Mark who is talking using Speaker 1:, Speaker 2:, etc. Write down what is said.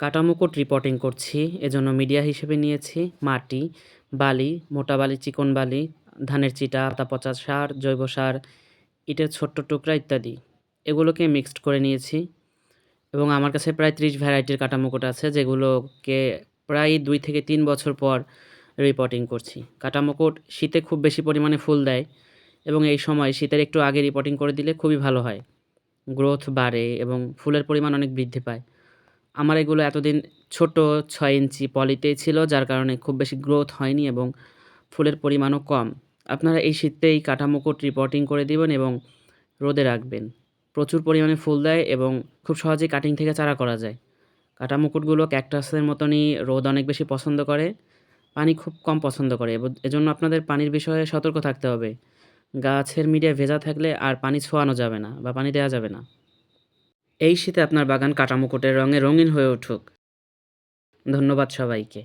Speaker 1: কাটামুকুট reporting করছি, এজন্য media হিসেবে নিয়েছি মাটি, বালি, মোটা বালি, চিকন বালি, ধানের চিটা পাতা পচা সার, জৈব সার, ইটের ছোট্ট টুকরা ইত্যাদি। এগুলোকে মিক্সড করে নিয়েছি এবং আমার কাছে প্রায় ত্রিশ ভ্যারাইটির কাটামুকুট আছে, যেগুলোকে প্রায় দুই থেকে তিন বছর পর রিপোর্টিং করছি। কাটামুকুট শীতে খুব বেশি পরিমাণে ফুল দেয় এবং এই সময় শীতের একটু আগে রিপোর্টিং করে দিলে খুবই ভালো হয়। গ্রোথ বাড়ে এবং ফুলের পরিমাণ অনেক বৃদ্ধি পায়। আমার এগুলো এতদিন ছোট ছয় ইঞ্চি পলিতেই ছিল, যার কারণে খুব বেশি গ্রোথ হয়নি এবং ফুলের পরিমাণও কম। আপনারা এই শীতেই কাঠামুকুট রিপোর্টিং করে দিবেন এবং রোদে রাখবেন। প্রচুর পরিমাণে ফুল দেয় এবং খুব সহজেই কাটিং থেকে চারা করা যায়। কাটামুকুটগুলো ক্যাকটাসের মতনই রোদ অনেক বেশি পছন্দ করে, পানি খুব কম পছন্দ করে। এজন্য আপনাদের পানির বিষয়ে সতর্ক থাকতে হবে। গাছের মিডিয়া ভেজা থাকলে আর পানি ছোঁয়ানো যাবে না বা পানি দেওয়া যাবে না। এই শীতে আপনার বাগান কাটামুকুটের রঙে রঙিন হয়ে উঠুক। ধন্যবাদ সবাইকে।